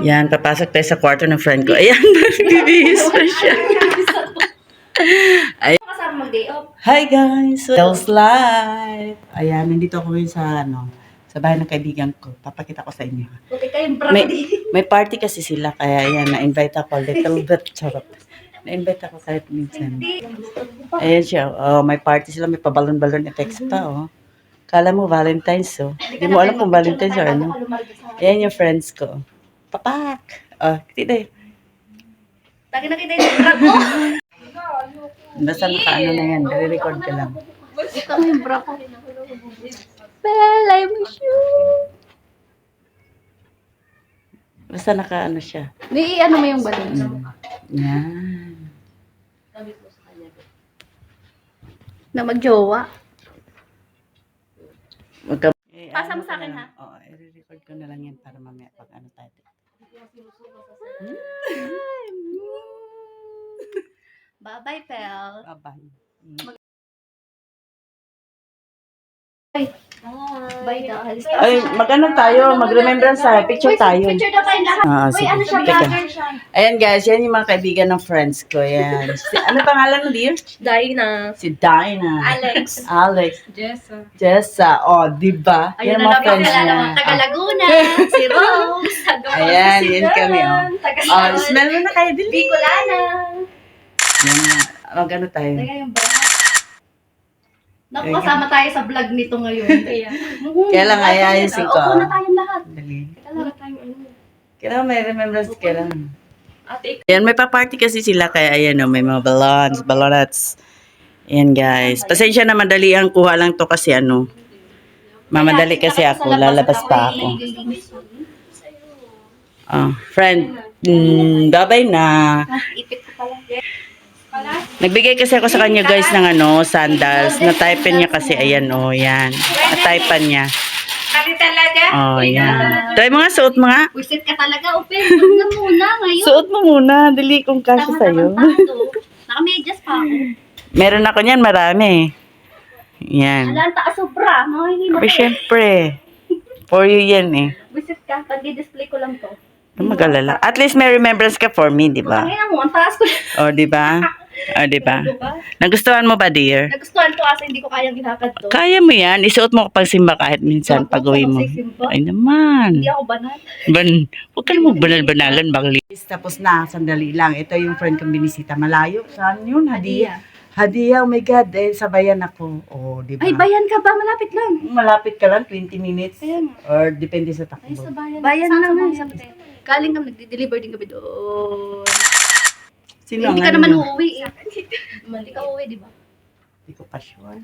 Yan, papasok tayo sa kwarto ng friend ko. Ayan, nagbibihis pa siya. Kasama mag-day off. Hi guys! Girls Life! Ayan, nandito ako ngayon sa, ano, sa bahay ng kaibigan ko. Papakita ko sa inyo. Buti kayong May, brody. may party kasi sila, kaya yan, na-invite ako little bit. Charot. Na-invite ako kahit minsan. Ayan siya. Oh, may party sila, may pabalon-balon effects pa, oh. Kala mo Valentine's, oh. Hindi mo alam kung Valentine's or ano. Ayan yung friends ko. Papak! Oh, tita Lagi nakita yung bra ko. Basta naka-ano na yan, nare-record ka lang. Ito yung bra ko. Belle, I miss you. Basta naka-ano siya. Di, ano mo yung balon? Yan. Na magjowa. Magka- eh, Pasa mo sa akin, na ha? Oo, i-record ko na lang yan para mamaya pag ano tayo. Bye-bye, Pel. Bye-bye. Bye, dahil. Ay, mag-ano tayo, mag-remembrance tayo, picture tayo. Picture daw kayo lahat. Ah, Uy, sige. ano siya, Teka. vlogger siya. Ayan guys, yan yung mga kaibigan ng friends ko. Yan. Si, ano pangalan mo, dear? Dina. Si Dinah. Alex. Alex. Jessa. Jessa. Oh, di ba? Ayun Yan na mga namin friends niya. mga taga Laguna, si Rose, taga Ayan, yan kami, oh. Taga Oh, smell mo na kayo, Dili. Bicolana. Yan. Mag-ano tayo? Taga yung. Naku, kasama tayo sa vlog nito ngayon. Kaya, Kaya lang, ayayusin ko. Upo na tayong lahat. Dali. Kailangan tayong ano. Kailangan may remembrance kailangan. Ayan, may pa-party kasi sila kaya ayan o, may mga balloons, balloonets. Ayan guys. Pasensya na madali ang kuha lang to kasi ano. Mamadali kasi ako, lalabas pa ako. Oh, friend, mm, babay na. Ah, ipit ko pala. Nagbigay kasi ako sa kanya guys ng ano, sandals. Na-type niya kasi, ayan o, yan. Na-type niya. Oh, yan. Try mo nga, suot mo nga. Wisit ka talaga, open. Huwag na muna ngayon. Suot mo muna, dali kung kasya sa'yo. Naka-medyas pa ako. Meron ako niyan, marami. Yan. Alam, taas sobra. Mahihingi mo. Pero syempre, for you yan eh. Wisit ka. Pag display ko lang to. Mag-alala. At least may remembrance ka for me, di ba? Ang taas ko. O, di ba? O, di ba? Nagustuhan mo ba, dear? Nagustuhan ko kasi hindi ko kayang ilakad to. Kaya mo yan. Isuot mo kapag simba kahit minsan pag uwi mo. Ay naman. Hindi ako banal. Ban, huwag ka na magbanal-banalan, bagli. Tapos na, sandali lang. Ito yung friend kong binisita. Malayo. Saan yun? Hadiya. Hadiya, oh my God. Eh, sabayan ako. O, di ba? Ay, bayan ka ba? Malapit lang. Malapit ka lang, 20 minutes. Ayan. Or depende sa Ay, takbo. sa bayan. Bayan na nga. Galing kami, nagde-deliver din kami doon. Sino hindi ka naman uuwi eh. Hindi ka uuwi, di ba? Hindi ko pa sure.